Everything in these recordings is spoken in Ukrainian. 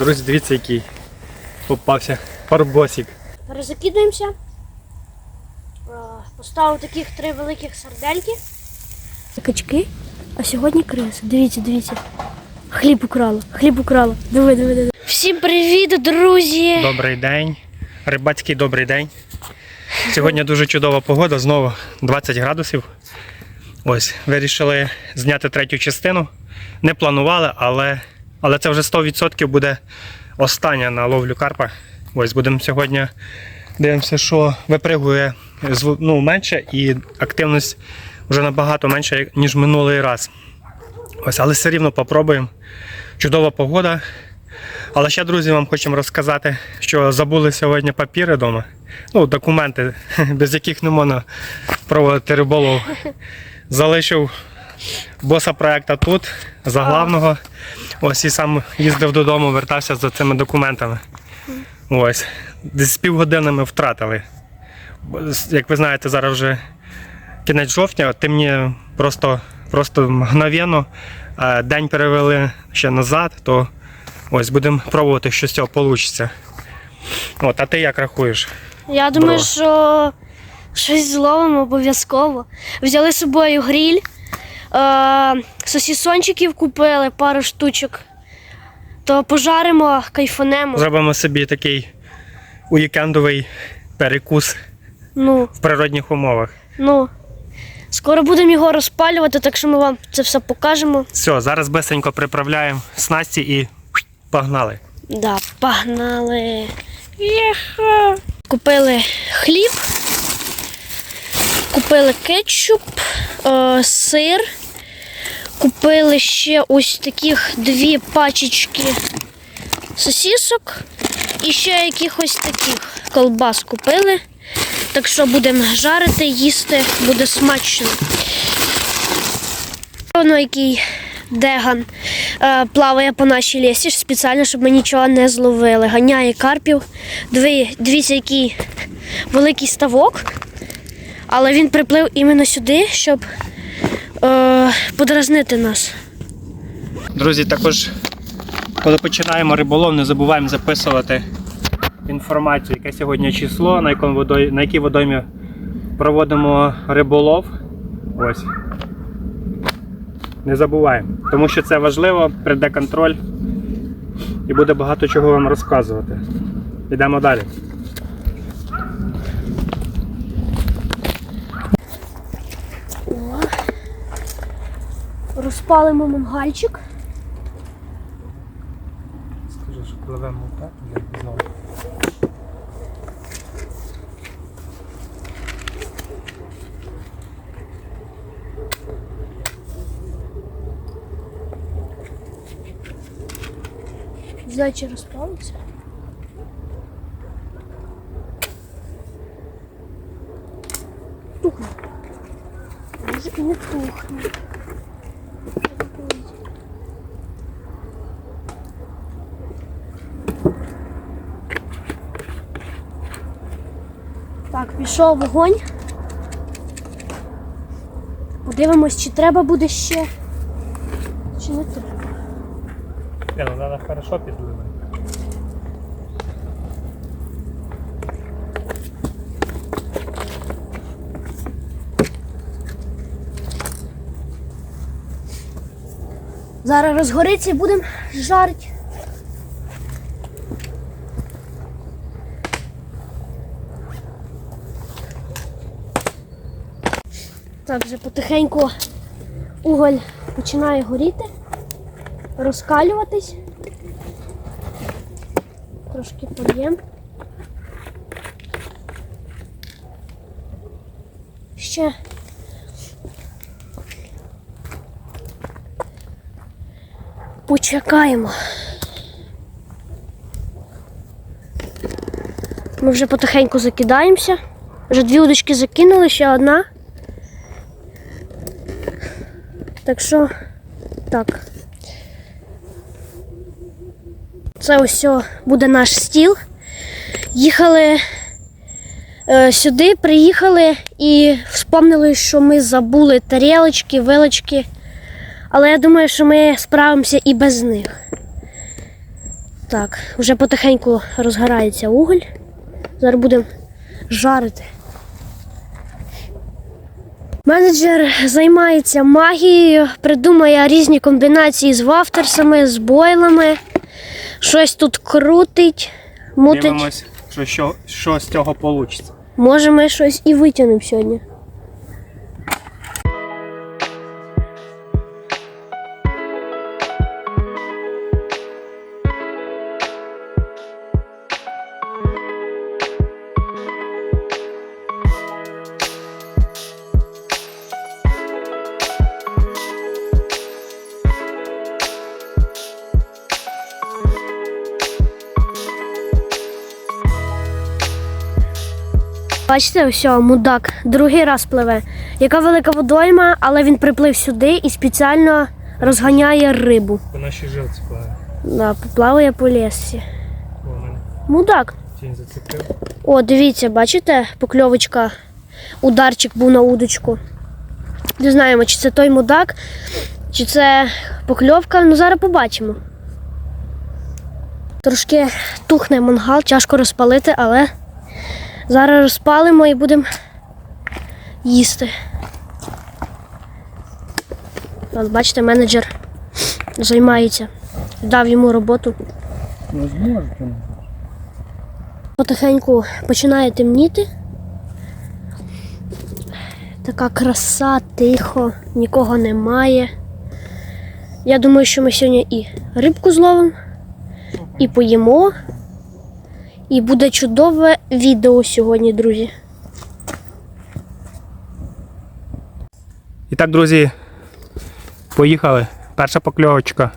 Друзі, дивіться, який попався парбосик. Перезакидаємося. А, Поставив таких три великих сардельки. Качки, а сьогодні криси. Дивіться, дивіться. Хліб украла, хліб украла. Диви, диви, диви. Всім привіт, друзі! Добрий день. Рибацький добрий день. Сьогодні дуже чудова погода, знову 20 градусів. Ось, вирішили зняти третю частину. Не планували, але, але це вже 100% буде остання на ловлю карпа. Ось будемо сьогодні дивимося, що випригує ну, менше і активність вже набагато менша, ніж минулий раз. Ось, але все рівно попробуємо. Чудова погода. Але ще, друзі, вам хочемо розказати, що забули сьогодні папіри вдома. Ну, документи, без яких не можна проводити риболов. Залишив боса проекта тут, за главного. Ось і сам їздив додому, вертався за цими документами. Ось. Десь з півгодини ми втратили. Як ви знаєте, зараз вже кінець жовтня, темніє просто, просто мгновенно. Е, День перевели ще назад, то ось будемо пробувати, що з цього вийде. От, а ти як рахуєш? Я думаю, Бро. що щось зловимо обов'язково. Взяли з собою гріль, е, сосісончиків купили, пару штучок. То пожаримо, кайфанемо. Зробимо собі такий уікендовий перекус Ну, в природних умовах. ну. Скоро будемо його розпалювати, так що ми вам це все покажемо. Все, зараз бисенько приправляємо снасті і погнали. Да, погнали. Єха. Купили хліб, купили кетчуп, е, сир, купили ще ось таких дві пачечки сосісок і ще якихось таких колбас купили. Так що будемо жарити, їсти, буде смачно. Воно який деган е, плаває по нашій лісі спеціально, щоб ми нічого не зловили. Ганяє карпів. Дві, дивіться, який великий ставок. Але він приплив іменно сюди, щоб е, подразнити нас. Друзі, також, коли починаємо риболов, не забуваємо записувати інформацію, яке сьогодні число, на, якому водой, на якій водоймі проводимо риболов. Ось. Не забуваємо, тому що це важливо, прийде контроль і буде багато чого вам розказувати. Йдемо далі. Розпалимо мангальчик. Скажи, що пливемо так, знову. Зайче розпалиться. Тухне. Може і не тухне. Так, пішов вогонь. Подивимось, чи треба буде ще, чи не треба. Не, ну треба хорошо підливати. Зараз розгориться і будемо жарити. Так, вже потихеньку уголь починає горіти, розкалюватись. Трошки под'єм. Ще Почекаємо. Ми вже потихеньку закидаємося. Вже дві удочки закинули, ще одна. Так що, так. Це ось буде наш стіл. Їхали е, сюди, приїхали і вспомнили, що ми забули тарілочки, вилочки. Але я думаю, що ми справимося і без них. Так, вже потихеньку розгорається уголь. Зараз будемо жарити. Менеджер займається магією, придумує різні комбінації з вафтерсами, з бойлами. Щось тут крутить, мутить. Дивимось, що, що, що з цього вийде. Може, ми щось і витягнемо сьогодні. Бачите, ось мудак другий раз пливе. Яка велика водойма, але він приплив сюди і спеціально розганяє рибу. По нашій жилці плаває. Да, плаває по лісі. Мудак. тінь зацепив. О, дивіться, бачите, покльовочка, ударчик був на удочку. Не знаємо, чи це той мудак, чи це покльовка. Ну зараз побачимо. Трошки тухне мангал, тяжко розпалити, але зараз розпалимо і будемо їсти. От, бачите, менеджер займається. Дав йому роботу. Ну. Потихеньку починає темніти. Така краса, тихо, нікого немає. Я думаю, що ми сьогодні і рибку зловимо, і поїмо. І буде чудове відео сьогодні, друзі. І так, друзі, поїхали. Перша покльовочка.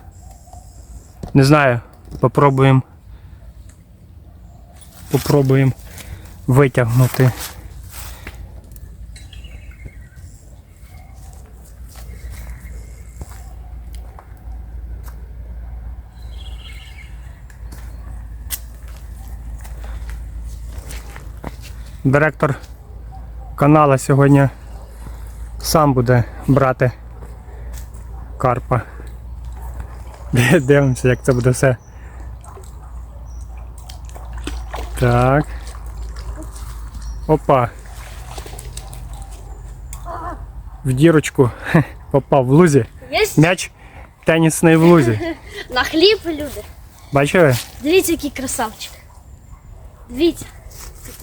Не знаю, попробуємо. Попробуємо витягнути. Директор канала сьогодні сам буде брати карпа. Дивимося, як це буде все. Так. Опа. В дірочку попав в лузі. Є М'яч тенісний в лузі. на хліб, люди. Бачили? Дивіться, який красавчик. Дивіться.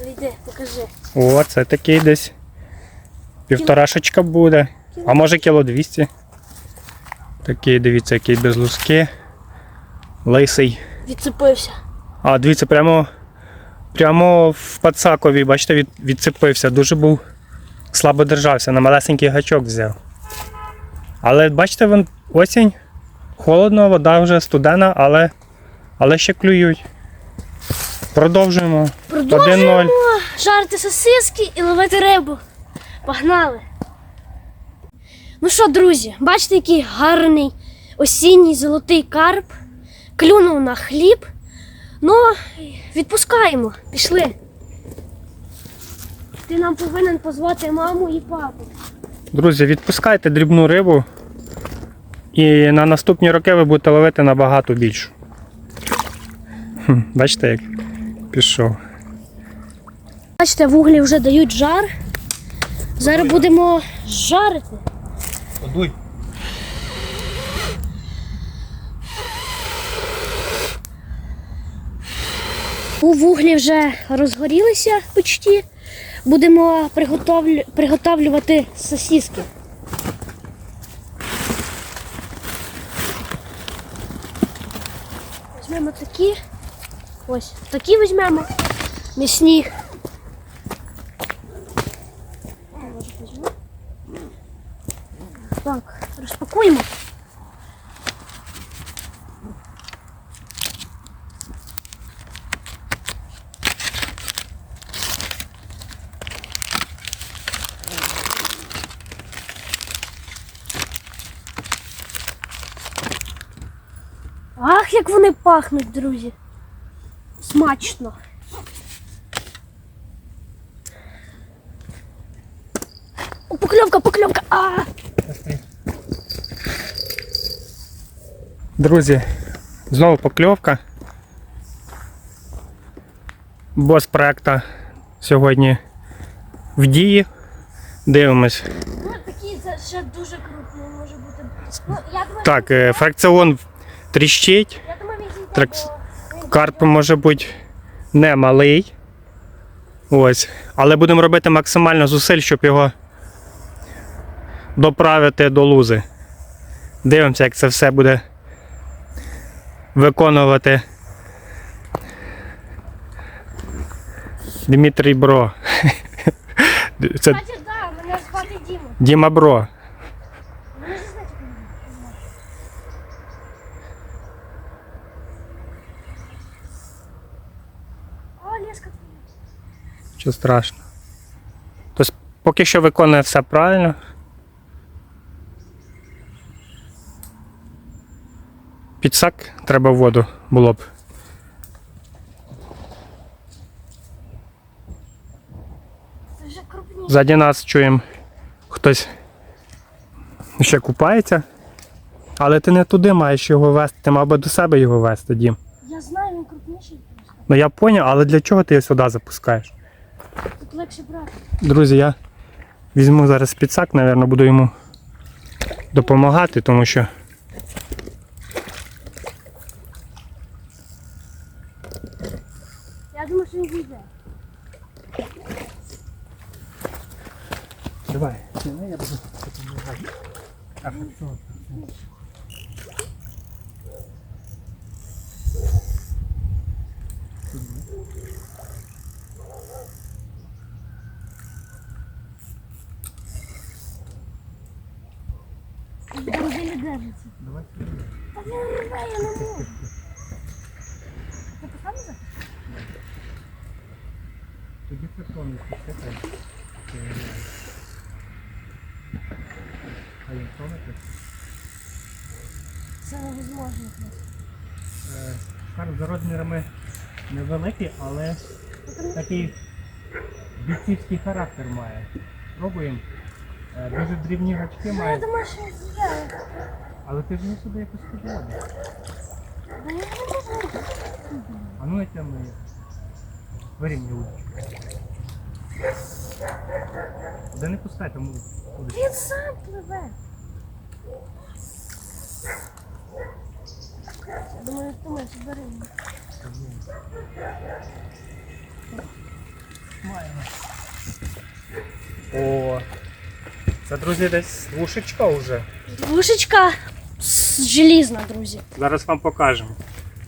Йди, покажи. О, це такий десь. Півторашечка буде. А може кіло 200. Такий, дивіться, який без луски. Лисий. Відцепився. А, дивіться, прямо, прямо в пацакові, бачите, від, відцепився. Дуже був слабо держався, на малесенький гачок взяв. Але бачите, вон, осінь, холодно, вода вже студена, але, але ще клюють. Продовжуємо. Продовжуємо 1-0. жарити сосиски і ловити рибу. Погнали! Ну що, друзі, бачите, який гарний осінній золотий карп. Клюнув на хліб. Ну, відпускаємо, пішли. Ти нам повинен позвати маму і папу. Друзі, відпускайте дрібну рибу. І на наступні роки ви будете ловити набагато більшу. Хм, Бачите, як пішов. Бачите, вуглі вже дають жар. Зараз будемо жарити. Подуй. У вуглі вже розгорілися почти. Будемо приготовлю... приготовлювати сосиски. Візьмемо такі. Ось, такі візьмемо. Візьму. Так, розпакуємо. Ах, як вони пахнуть, друзі. Смачно. О, покльовка, покльовка. А! Друзі, знову покльовка. Бос проекта сьогодні в дії. Дивимось. Ну, це ще дуже крупний може бути. Ну, я думаю, Так, е, фракціон тріщить. я думаю, він зійде, тракс- бо Карп може бути не малий. Ось. Але будемо робити максимально зусиль, щоб його доправити до лузи. Дивимося, як це все буде виконувати Дмитрій Бро. Це. Діма Бро. Ви ж знаєте, кого мене звати? О, Леска. Що страшно. Тобто поки що виконує все правильно. Підсак треба в воду було б. Ззаді нас чуємо хтось ще купається. Але ти не туди маєш його вести, ти мав би до себе його вести, Дім. Я знаю, він крупніший просто. Ну я поняв, але для чого ти його сюди запускаєш? Тут легше брати. Друзі, я візьму зараз підсак, напевно, буду йому допомагати, тому що Я думаю, що він зійде. Давай. я буду допомагати. Друзі не держиться. Давай. Та він рве, я не можу. Ти поставив за? Тоді прикольно, А як сонити? Це невозможно. Карп за розмірами невеликий, але такий бійцівський характер має. Пробуємо. Е, Дуже дрібні гачки Я має, думаю, що зійде. але ти ж не сюди якось підводиш. Я не можу. А ну я тягну її. Вирівнюй удочку. Да не пускай там удочку. Він сам пливе. Я думаю, ти маєш бери. О, це, друзі, десь вушечка вже. Вушечка желізна, друзі. Зараз вам покажемо.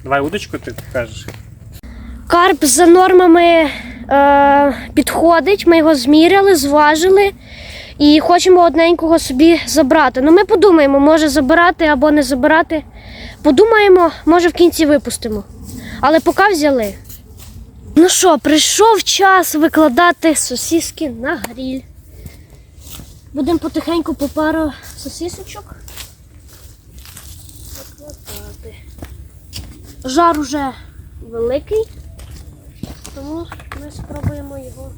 Давай удочку ти кажеш. Карп за нормами е, підходить, ми його зміряли, зважили і хочемо одненького собі забрати. Ну ми подумаємо, може забирати або не забирати. Подумаємо, може в кінці випустимо. Але поки взяли. Ну що, прийшов час викладати сосиски на гріль. Будемо потихеньку по пару сосисочок. Викладати. Жар уже великий. Тому ми спробуємо його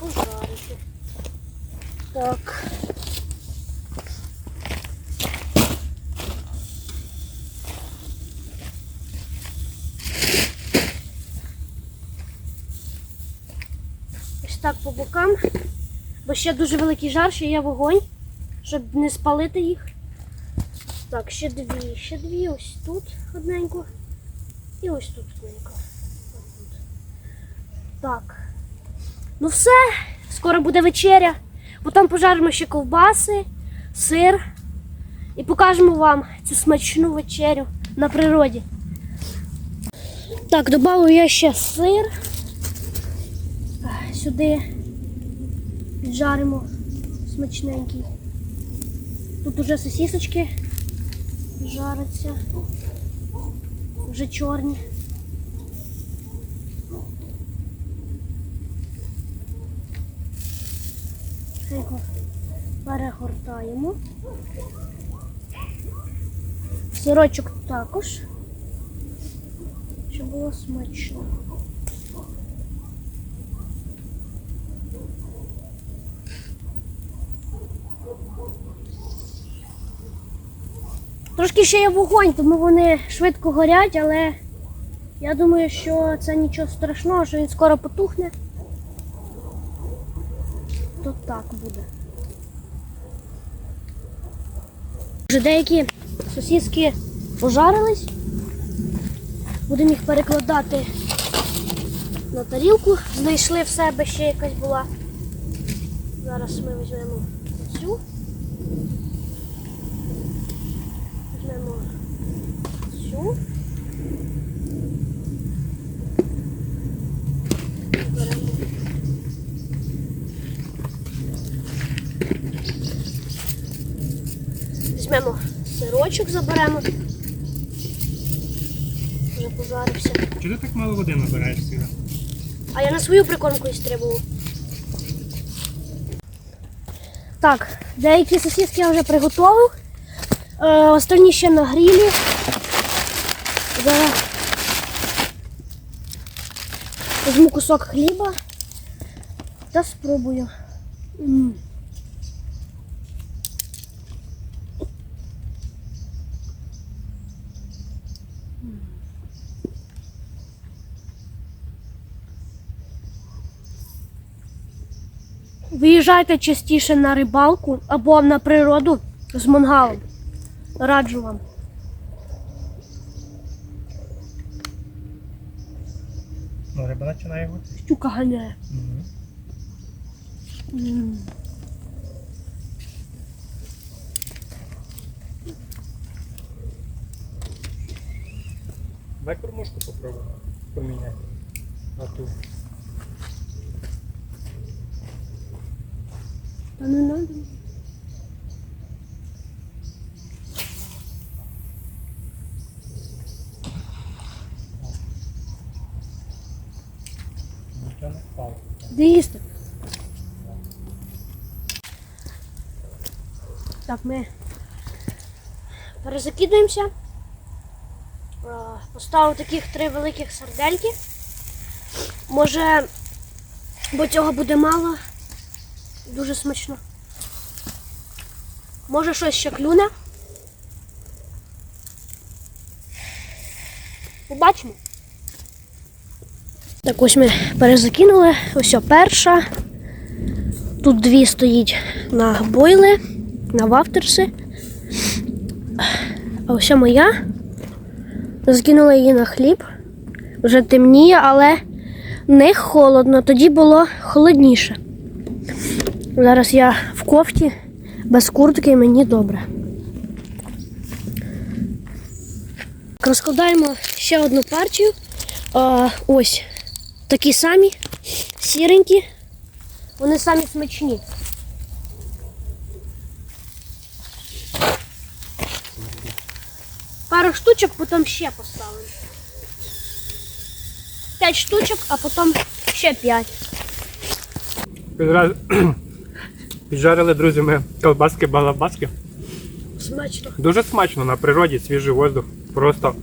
пожарити. Так. Ось так по бокам. Бо ще дуже великий жар, ще є вогонь, щоб не спалити їх. Так, ще дві, ще дві ось тут одненько. І ось тут одненько. Так. Ну все, скоро буде вечеря. Потім пожаримо ще ковбаси, сир і покажемо вам цю смачну вечерю на природі. Так, додав я ще сир. Сюди піджаримо смачненький. Тут уже сосісочки жаряться. Вже чорні. Тихо перегортаємо. Сирочок також, щоб було смачно. Трошки ще є вогонь, тому вони швидко горять, але Я думаю, що це нічого страшного, що він скоро потухне. То так буде. Вже деякі сосиски пожарились. Будемо їх перекладати на тарілку. Знайшли в себе ще якась була. Зараз ми візьмемо цю. Візьмемо цю. Візьмемо сирочок, заберемо. Вже пожарився. Чого ти так мало води набираєш сюди? А я на свою прикормку і стрибував. Так, деякі сосиски я вже приготував. Е, останні ще на грілі. Зараз візьму кусок хліба та спробую. М. Виїжджайте частіше на рибалку або на природу з мангалом. Раджу вам. Ну, риба починає гути. Щука ганяє. М. Дай кормушку попробуй поміняти. На ту. Та не надо. Де їсти? Так, ми перезакидаємося. Е, Поставив таких три великих сардельки. Може, бо цього буде мало. Дуже смачно. Може щось ще клюне. Побачимо. Так ось ми перезакинули. Ось перша. Тут дві стоїть на бойли, на вафтерси. А ось моя. Закинула її на хліб. Вже темніє, але не холодно. Тоді було холодніше. Зараз я в кофті, без куртки мені добре. Розкладаємо ще одну партію. А, ось такі самі, сіренькі. Вони самі смачні. Пару штучок, потім ще поставимо. П'ять штучок, а потім ще п'ять. Піджарили, друзі, ми колбаски балабаски. Смачно. Дуже смачно на природі, свіжий воздух. Просто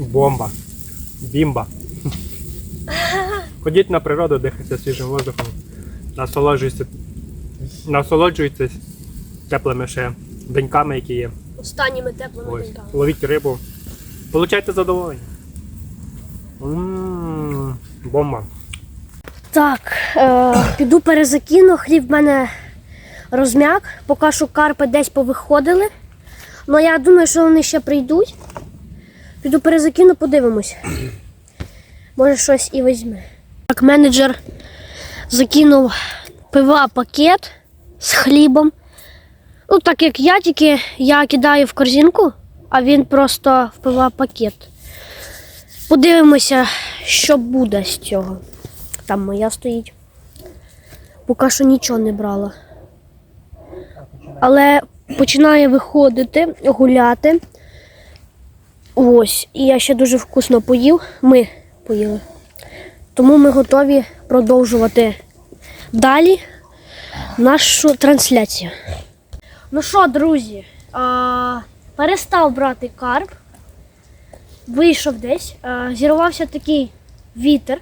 бомба. Бімба. Ходіть на природу, дихайте свіжим воздухом. Насолоджуйтесь, насолоджуйтесь теплими ще деньками, які є. Останніми теплими Ось. деньками. Ловіть рибу. Получайте задоволення. М, Бомба. Так, е, піду перезакину. Хліб в мене розм'як. Поки що карпи десь повиходили. Ну я думаю, що вони ще прийдуть. Піду перезакину, подивимось. Може щось і візьме. Так, менеджер закинув пива пакет з хлібом. Ну, так як я тільки я кидаю в корзинку, а він просто в пакет. Подивимося, що буде з цього. Там моя стоїть. Поки що нічого не брала. Але починає виходити, гуляти. Ось. І я ще дуже вкусно поїв. Ми поїли. Тому ми готові продовжувати далі нашу трансляцію. Ну що, друзі, а, перестав брати карп. Вийшов десь, а, зірвався такий вітер.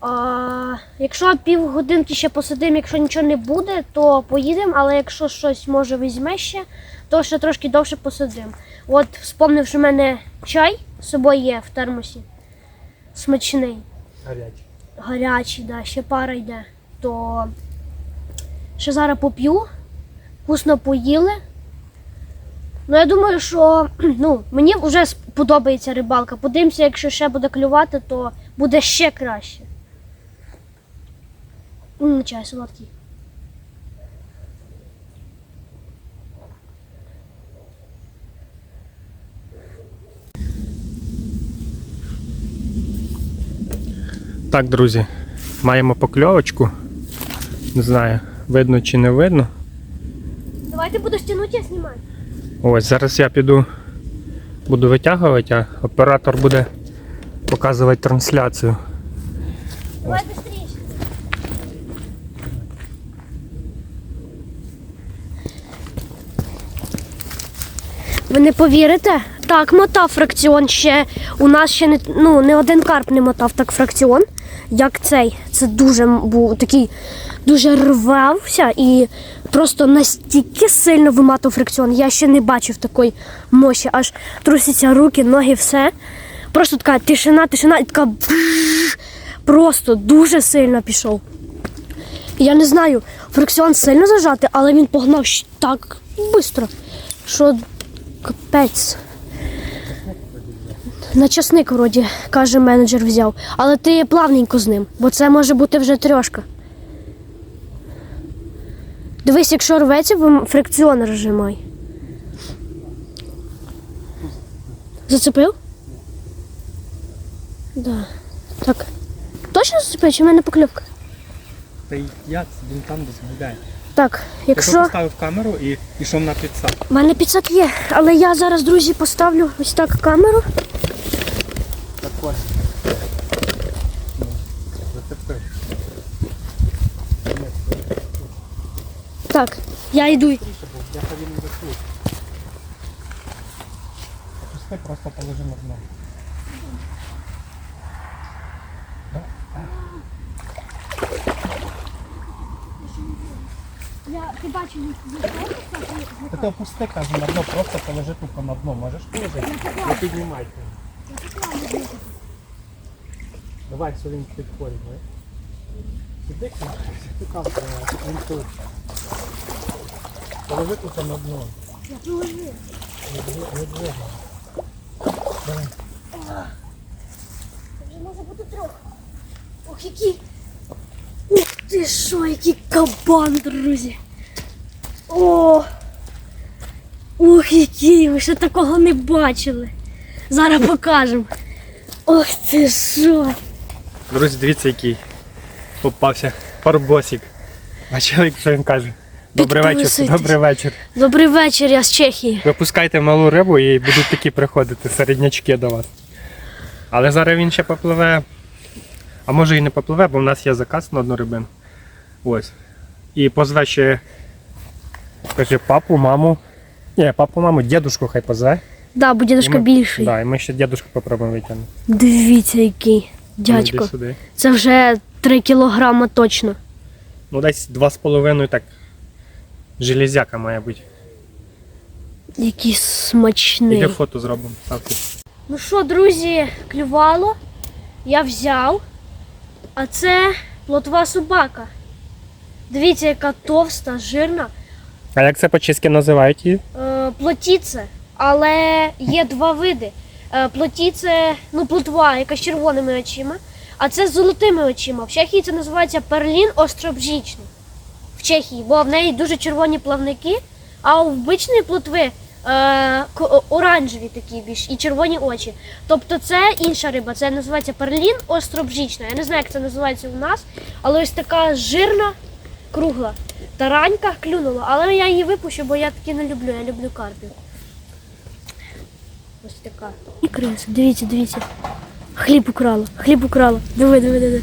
А, якщо півгодинки ще посидимо, якщо нічого не буде, то поїдемо, але якщо щось може візьме ще, то ще трошки довше посидимо. От вспомнив, що в мене чай з собою є в термосі. Смачний, Гарячий. гарячий, да, ще пара йде. То ще зараз поп'ю, вкусно поїли. Ну, я думаю, що ну, мені вже подобається рибалка. Подивимося, якщо ще буде клювати, то буде ще краще. М, чай солодкий. Так, друзі, маємо покльовочку. Не знаю, видно чи не видно. Давайте буду стягнути, я знімаю. Ось зараз я піду, буду витягувати, а оператор буде показувати трансляцію. Давай швидше. Не повірите? Так, мотав фракціон ще. У нас ще не, ну, не один карп не мотав так фракціон, як цей. Це дуже був такий, дуже рвався і просто настільки сильно виматав фракціон. Я ще не бачив такої мощі, аж трусяться руки, ноги, все. Просто така тишина, тишина і така просто дуже сильно пішов. Я не знаю, фрикціон сильно зажати, але він погнав так швидко, що капець. На часник, вроді, каже, менеджер взяв. Але ти плавненько з ним, бо це може бути вже трьошка. Дивись, якщо рветься, фрикціон розжимай. Зацепив? Да. Так. Точно зацепив, чи в мене покльовка? Й я він там десь гуляє. Так, якщо. поставив камеру і пішов на підсад. У мене підсак є, але я зараз, друзі, поставлю ось так камеру. Так ось. Так, я йду. Я не заслуг. Просто положи на дно. Я, ти бачив, Та ти опусти, кажу, на дно, просто положи тупо на дно. Можеш положити? Не піднімайте. Давай, все він підходить, не? Сиди, сиди там, він тут. Положи тут на дно. я положив. Не двигай. Вже може бути. Ох. Ух ти що, який кабан, друзі. О! Ох, який, ви ще такого не бачили. Зараз покажемо. Ох ти що. Друзі, дивіться, який попався парбосик. Бачили, що він каже? Добрий вечір, добрий вечір. Добрий вечір, я з Чехії. Випускайте малу рибу і будуть такі приходити середнячки до вас. Але зараз він ще попливе. А може і не попливе, бо в нас є заказ на одну рибину. Ось. І позве ще каже, папу, маму. Ні, папу, маму, дідушку хай позве. Да, бо дідушка ми- більший. Да, і ми ще дідушку попробуємо витягнути. Дивіться, який Ну, іди дядько. сюди. Це вже 3 кілограма точно. Ну десь 2,5 так. Железяка має бути. Який смачний. Іди фото зробимо. Ставте. Ну що, друзі, клювало. Я взяв. А це плотва собака. Дивіться, яка товста, жирна. А як це по-чеськи називають її? Е, плотіце. Але є два види. Е, плотіце, ну, плотва, яка з червоними очима, а це з золотими очима. В Чехії це називається перлін остробжічний. В Чехії, бо в неї дуже червоні плавники, а у обичної плотви е, оранжеві такі більш і червоні очі. Тобто це інша риба, це називається перлін остробжічна. Я не знаю, як це називається у нас, але ось така жирна, кругла. Таранька клюнула, але я її випущу, бо я такі не люблю, я люблю карпів. Ось така. І криса, дивіться, дивіться. Хліб украла, хліб украла. Диви, диви, диви.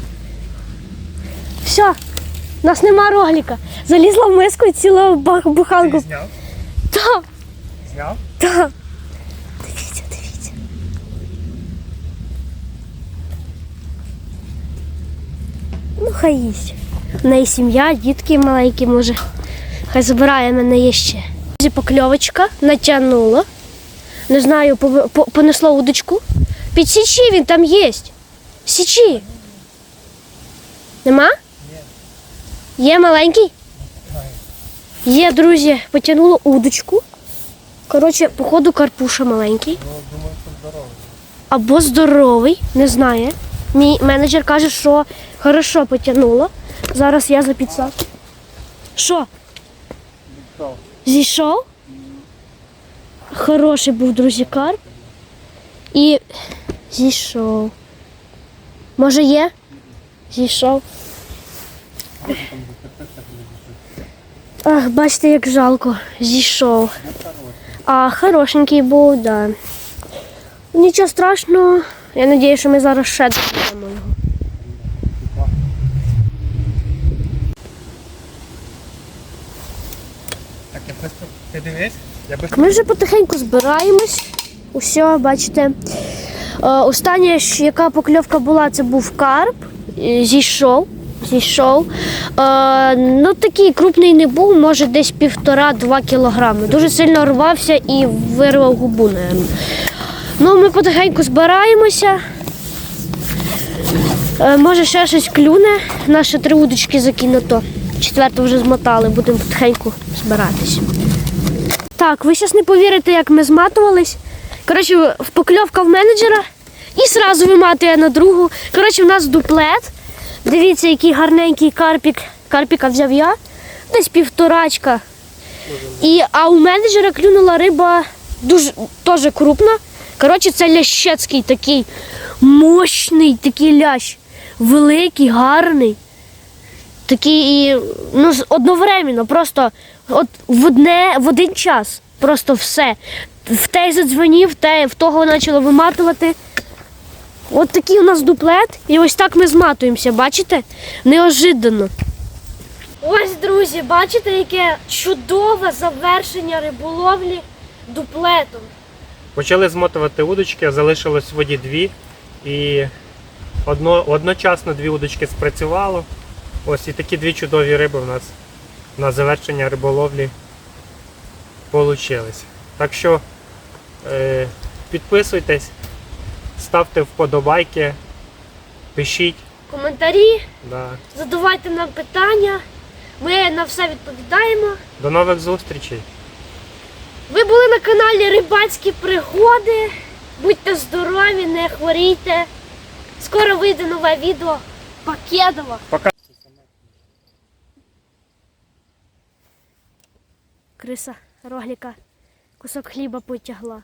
Все, у нас нема рогліка. Залізла в миску і ціла буханку. Зняв? Так, Зняв? так. Дивіться, дивіться. хай їсть. В неї сім'я, дітки маленькі, може. Хай забирає мене є ще. Покльовочка натягнула. Не знаю, понесло удочку. Підсічі він там є. Січі. Нема? Є маленький? Є, друзі, потягнуло удочку. Коротше, походу карпуша маленький. Або здоровий, не знає. Мій менеджер каже, що хорошо потягнуло. Зараз я за підсак. Що? Зійшов? Хороший був, друзі, карп. І зійшов. Може є? Зійшов. Ах, бачите, як жалко. Зійшов. А хорошенький був, да. Нічого страшного. Я сподіваюся, що ми зараз ще додамо його. Так, я просто ти дивись. Я би Ми вже потихеньку збираємось. Усе, бачите. Е, Остання, яка покльовка була, це був карп. Е, Зійшов. Зійшов. Е, ну такий крупний не був, може десь півтора-два кілограми. Дуже сильно рвався і вирвав губу, напевно. Ну, ми потихеньку збираємося. Е, може ще щось клюне. Наші три удочки закинуто. Четверту вже змотали, будемо потихеньку збиратися. Так, ви зараз не повірите, як ми зматувались. Коротше, в- покльовка в менеджера і сразу виматує на другу. Коротше, у нас дуплет. Дивіться, який гарненький карпік. Карпіка взяв я. Десь півторачка. І, а у менеджера клюнула риба дуже теж крупна. Коротше, це лящецький такий мощний такий лящ. Великий, гарний. Такий, ну, одновременно, просто от в, одне, в один час. Просто все. В той задзвонів, в те, в того почало виматувати. От такий у нас дуплет, і ось так ми зматуємося, бачите? Неожиданно. Ось, друзі, бачите, яке чудове завершення риболовлі дуплетом. Почали змотувати удочки, залишилось в воді дві. І одно, одночасно дві удочки спрацювало. Ось і такі дві чудові риби у нас на завершення риболовлі получились. Так що е, підписуйтесь, ставте вподобайки, пишіть. Коментарі, Да. задавайте нам питання. Ми на все відповідаємо. До нових зустрічей! Ви були на каналі Рибацькі пригоди. Будьте здорові, не хворійте. Скоро вийде нове відео. Пакедова. Пока. Криса рогліка кусок хліба потягла.